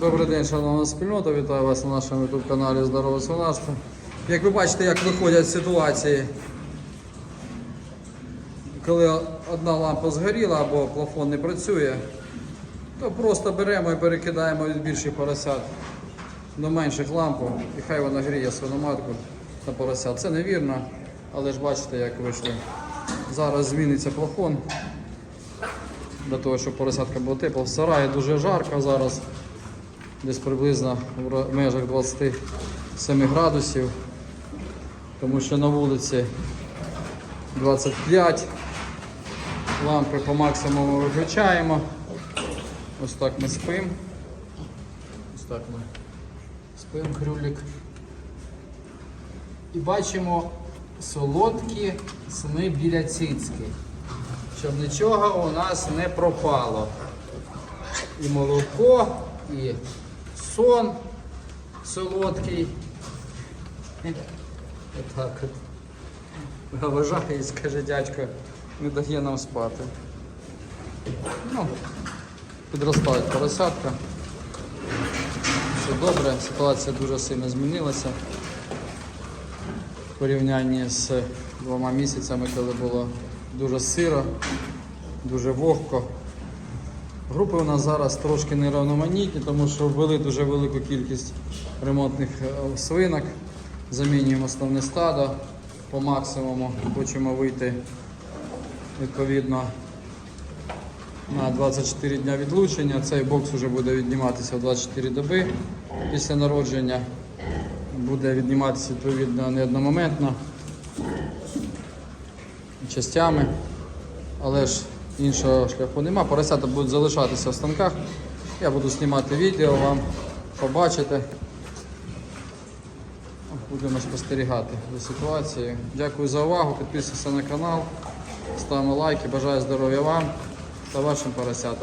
Добрий день, шановна спільнота. Вітаю вас на нашому youtube каналі Здорове Свинарство. Як ви бачите, як виходять ситуації, коли одна лампа згоріла або плафон не працює, то просто беремо і перекидаємо від більших поросят до менших лампок і хай вона гріє свиноматку та поросят. Це невірно, але ж бачите, як вийшло. Зараз зміниться плафон для того, щоб поросятка була тепла. В сараї дуже жарко зараз, десь приблизно в межах 27 градусів, тому що на вулиці 25. Лампи по максимуму виключаємо. Ось так ми спимо. Ось так ми спимо крюлік. І бачимо солодкі сни біля цицьки щоб нічого у нас не пропало. І молоко, і сон солодкий. Отак от. Вважає і скаже дядько, не дає нам спати. Ну, підростають поросятка. Все добре, ситуація дуже сильно змінилася в порівнянні з двома місяцями, коли було дуже сиро, дуже вогко. Групи у нас зараз трошки нерівноманітні, тому що ввели дуже велику кількість ремонтних е, свинок. Замінюємо основне стадо по максимуму. Хочемо вийти відповідно на 24 дня відлучення. Цей бокс вже буде відніматися в 24 доби після народження. Буде відніматися відповідно не одномоментно частями, але ж іншого шляху нема. Поросята будуть залишатися в станках. Я буду знімати відео вам, побачите. Будемо спостерігати за ситуацією. Дякую за увагу, підписуйтесь на канал, ставимо лайки, бажаю здоров'я вам та вашим поросятам.